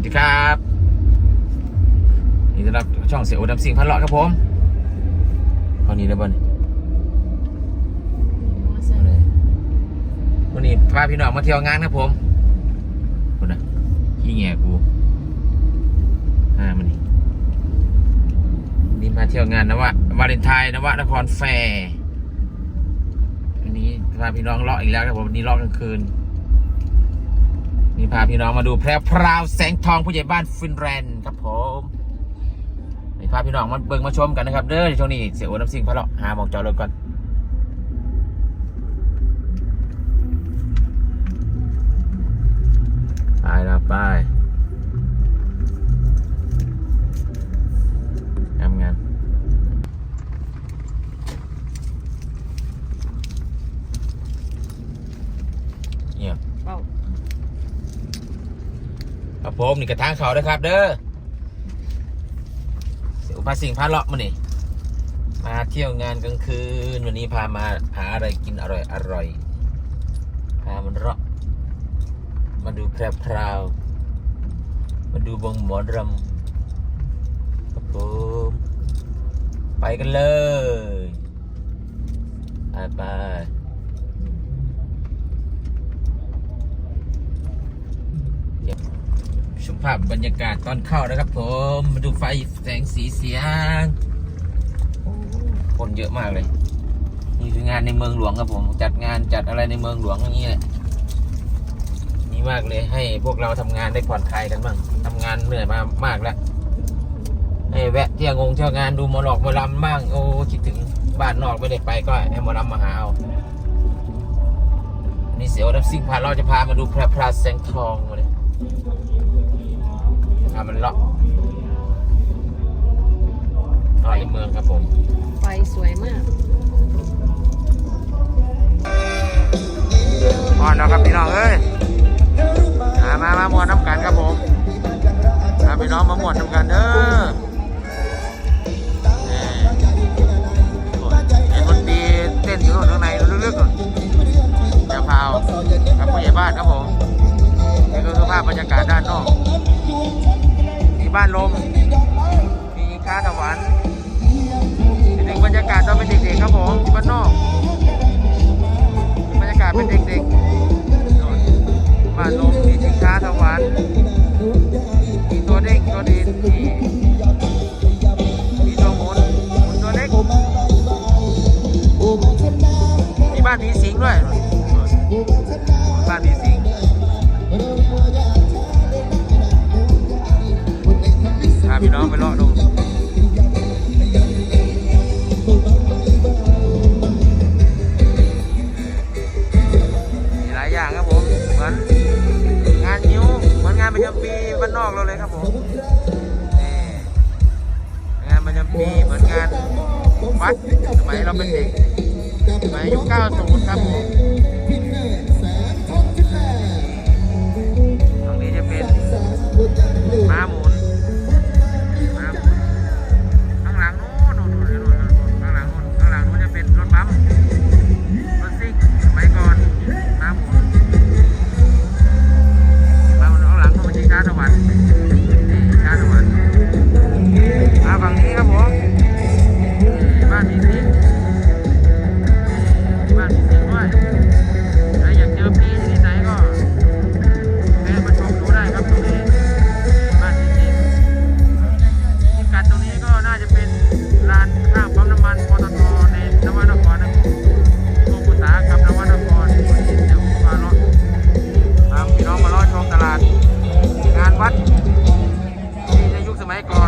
วัสดีครับนี่ต้อนรับช่องเสียโอดำสิงพันเลาะครับผมตอนนี้ได้บ่เนี่ยวันนี้พาพี่น้องมาเที่ยวงานครับผมคนน่ะขี้แง่กูอ่ามันนี่นี่มาเที่ยวงานนะวะวาเลนไทน์นะวะนครแฟร์วันนี้พาพี่น้องเลาะอีกแล้วครับผมวันนี้เลาะกลางคืน นี่พาพี่น้องมาดูแพรวพราวแสงทองผู้ใหญ่บ้านฟินแลนด์ครับผมนี่พาพี่น้องมาเบิ่งมาชมกันนะครับ เด้อช่วงนี้เสียโอน้ำสิงพะเลาะหาหมองจอดรถก่อนไปแล้วไปทำงานเงียบ เป้า ครับ ผมนี่กระทางเขานะครับ เด้อเสียวพาสิงพาเลาะมานี่มาเที่ยวงานกลางคืน วันนี้พามาหาอะไรกินอร่อยอร่อยพามันเลาะมาดูแพรวพราวมาดูวงหมอดรำครับผมไปกันเลยไปไปเก็บ ช มภาพบรรยากาศตอนเข้านะครับ ผมมาดูไฟแสงสีเสียงคนเยอะมากเลย นี่คืองานในเมืองหลวงครับผม จัดงานจัดอะไรในเมืองหลวงอย่างนี้แหละนี่มากเลยให้พวกเราทำงานได้ผ่อนคลายกันบ้างทำงานเหนื่อยมามากแล้วให้แวะเที่ยวงงเที่ยวงานดูมอลอกมอลำบ้างโอ้คิดถึงบ้านนอกไม่ได้ไปก็ให้มอลำมาหาเอานี่เสียวดับซิ่งพาเราจะพามาดูพระพราแสงทองมาเลย ทำมันเลาะเลาะในเมืองครับผม ไฟสวยมากมอนแล้วครับพี่น้องเอ้ยมามามามวนน้ำกันครับผมมาพี่น้องมามวนน้ำกันเด้อนี่เห็นคนดีเต้นอยู่ข้างในลึกๆนู่นจะพาวกับผู้ใหญ่บ้านครับผมนี่ก็คือภาพบรรยากาศด้านนอก มีบ้านลม มีค้าตะวันนี่ถึงบรรยากาศตอนเป็นเด็กๆครับผมบ้านนอก บรรยากาศเป็นเด็กๆบ้านลมมีสินค้าสวรรค์มีตัวเด้งตัวดีมีมีตัวหมุนหมุนตัวเล็กมีบ้านผีสิงด้วย พี่น้องไปเลาะดูมีหลายอย่างครับผมเหมือนงานนิ้วเหมือนงานประจำปีบ้านนอกเราเลยครับผมนี่งานประจำปีเหมือนงานวัดสมัยเราเป็นเด็กสมัยยุค90ครับผม 迈克。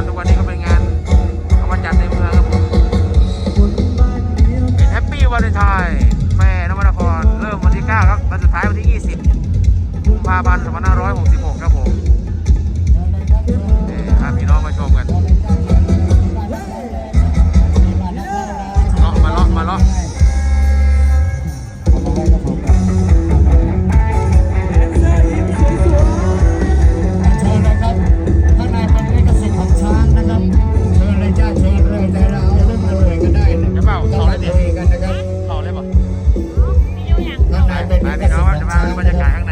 บรรยากาศข้างใน